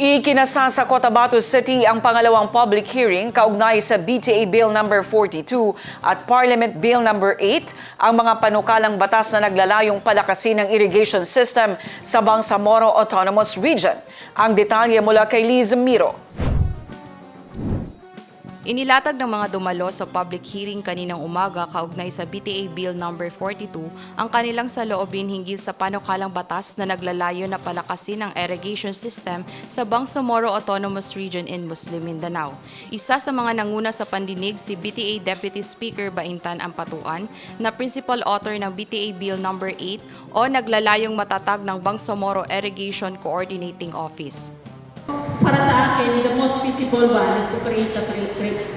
Ikinasa sa Cotabato City ang pangalawang public hearing kaugnay sa BTA Bill No. 42 at Parliament Bill No. 8, ang mga panukalang batas na naglalayong palakasin ng irrigation system sa Bangsamoro Autonomous Region. Ang detalye mula kay Liz Miro. Inilatag ng mga dumalo sa public hearing kaninang umaga kaugnay sa BTA Bill No. 42 ang kanilang saloobin hinggil sa panukalang batas na naglalayo na palakasin ang irrigation system sa Bangsamoro Autonomous Region in Muslim Mindanao. Isa sa mga nanguna sa pandinig si BTA Deputy Speaker Baintan Ampatuan na principal author ng BTA Bill No. 8 o naglalayong matatag ng Bangsamoro Irrigation Coordinating Office. Para sa akin, the most feasible one is to create a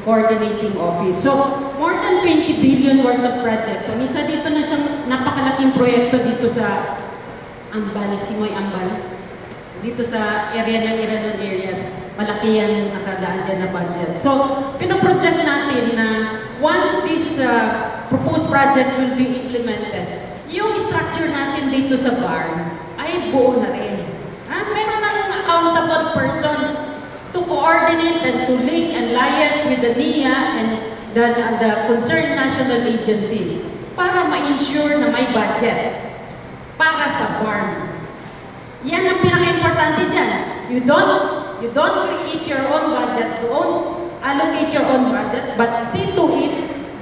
coordinating office. So, more than 20 billion worth of projects. Ang isa dito na isang napakalaking proyekto dito sa Ambal, Simoy Ambal. Dito sa area ng Iranon areas, malaki yan nakalaan dyan na budget. So, pinoproject natin na once these uh, proposed projects will be implemented, yung structure natin dito sa barn ay buo na rin. Accountable persons to coordinate and to link and liaise with the NIA and the, the concerned national agencies para ma-ensure na may budget para sa farm. Yan ang pinaka-importante dyan. You don't, you don't create your own budget, don't allocate your own budget, but see to it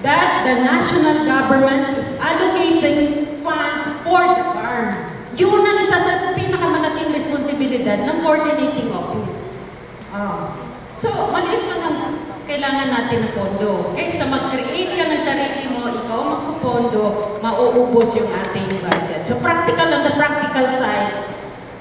that the national government is allocating funds for the farm. Yun ang isa sa pinakamalaking responsibilidad ng coordinating office. Ah. So, maliit lang ang kailangan natin ng pondo. Kaysa mag-create ka ng sarili mo, ikaw magpupondo, mauubos yung ating budget. So, practical on the practical side,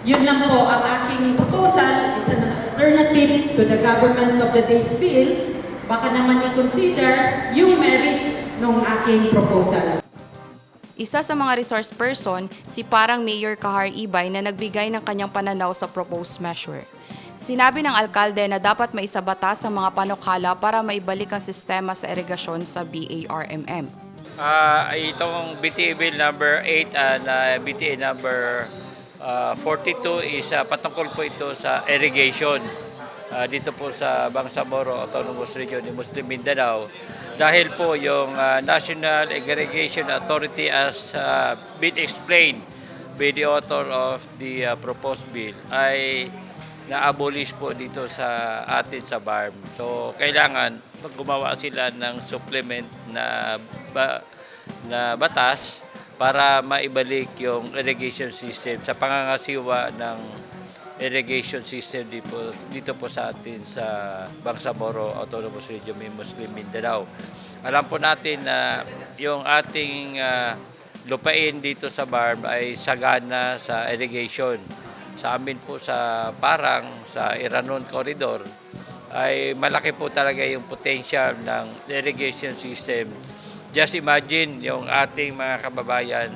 yun lang po ang aking proposal. It's an alternative to the government of the day's bill. Baka naman i-consider yung merit ng aking proposal. Isa sa mga resource person, si parang Mayor Kahar Ibay na nagbigay ng kanyang pananaw sa proposed measure. Sinabi ng alkalde na dapat maisabatas ang mga panukala para maibalik ang sistema sa irigasyon sa BARMM. Ah, itong BTA Bill number 8 and ah, BTA number ah, 42 is ah, patungkol po ito sa irrigation ah, dito po sa Bangsamoro Autonomous Region ni Muslim Mindanao dahil po yung ah, National Irrigation Authority as ah, been explained by the author of the ah, proposed bill ay na-abolish po dito sa atin sa BARM. So, kailangan gumawa sila ng supplement na ba, na batas para maibalik yung irrigation system sa pangangasiwa ng irrigation system dito, dito po sa atin sa Bangsamoro Autonomous Region Muslim Mindanao. Alam po natin na yung ating ah, lupain dito sa BARM ay sagana sa irrigation sa amin po sa Parang, sa Iranon Corridor, ay malaki po talaga yung potential ng irrigation system. Just imagine yung ating mga kababayan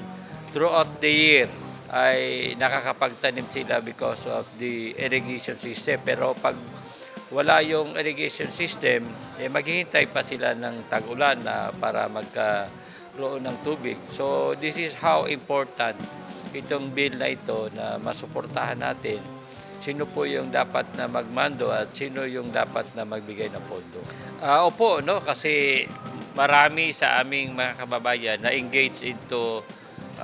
throughout the year ay nakakapagtanim sila because of the irrigation system. Pero pag wala yung irrigation system, eh maghihintay pa sila ng tag-ulan na para magkaroon ng tubig. So this is how important itong bill na ito na masuportahan natin sino po yung dapat na magmando at sino yung dapat na magbigay ng pondo. Ah, opo, no, kasi marami sa aming mga kababayan na engage into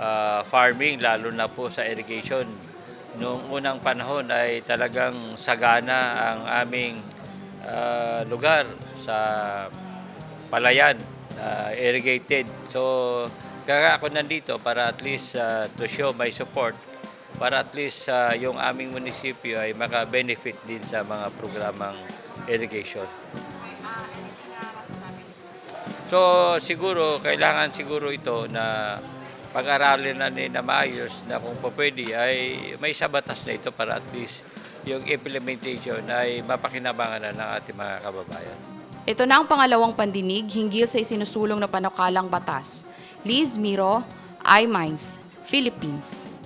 ah, farming lalo na po sa irrigation. Noong unang panahon ay talagang sagana ang aming ah, lugar sa palayan, ah, irrigated. So, kaya ako nandito para at least ah, to show my support para at least ah, yung aming munisipyo ay maka-benefit din sa mga programang irrigation. So siguro, kailangan siguro ito na pag-aralin na ni na maayos na kung pa pwede ay may sabatas na ito para at least yung implementation ay mapakinabangan na ng ating mga kababayan. Ito na ang pangalawang pandinig hinggil sa isinusulong na panukalang batas. Liz Miro, iMinds, Philippines.